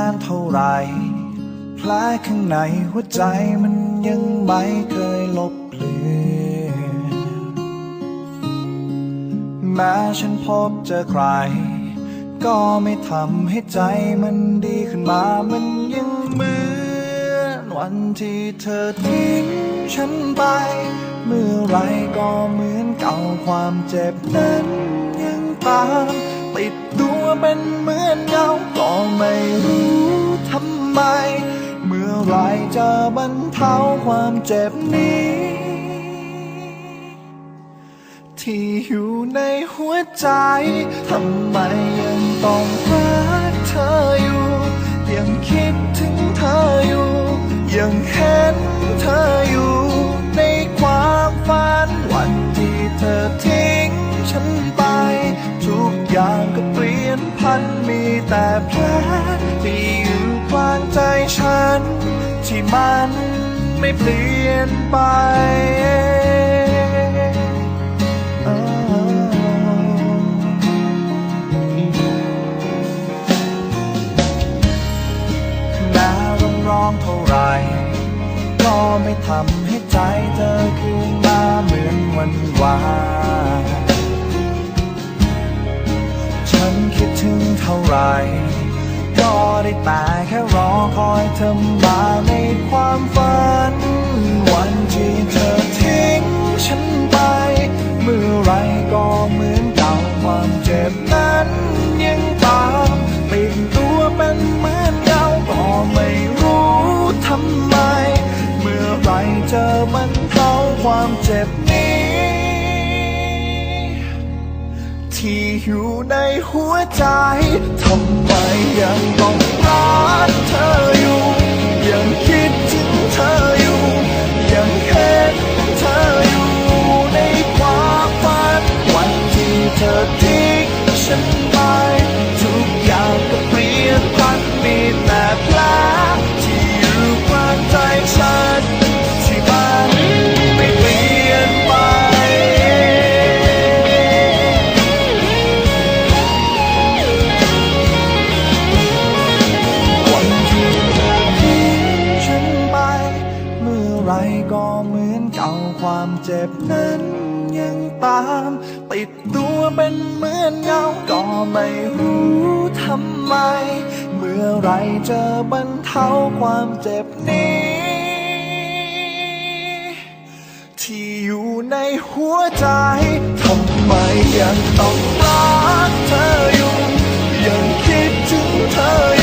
านเท่าไรแผลข้างในหัวใจมันยังไม่เคยลบเลือนแม้ฉันพบเจอใคร ก็ไม่ทำให้ใจมันดีขึ้นมา มันยังเหมือนวันที่เธอทิ้งฉันไป เมื่อไรก็เหมือนเก่าความเจ็บนั้นยังตามติดตัวเป็นเหมือน ไม่รู้ทำไม เมื่อไรจะบรรเทาความเจ็บนี้ ที่อยู่ในหัวใจ ทำไมยังต้องรักเธออยู่ ยังคิดถึงเธออยู่ ยังเห็นเธออยู่ในความฝันวันที่เธอทิ้งฉันไป ทุกอย่างก็เปลี่ยนพันมีแต่แผล น ที่มันไม่เปลี่ยนไปแม้ร้องร้องเท่าไรก็ไม่ทำให้ใจเธอคืนมาเหมือนวันวานฉันคิดถึงเท่าไร ก็ได้แต่แค่รอคอยเธอมาในความฝันวัน ที่อยู่ในหัวใจ ทำไมยังต้องรักเธออยู่ ยังคิดถึงเธออยู่ ยังเห็นเธออยู่ในความฝัน วันที่เธอทิ้งฉัน ก็เหมือนเก่าความเจ็บนั้นยังตาม ติดตัวเป็นเหมือนเงาก็ไม่รู้ทำไม เมื่อไรจะบรรเทาความเจ็บนี้ ที่อยู่ในหัวใจทำไมยังต้องรักเธออยู่ ยังคิดถึงเธอ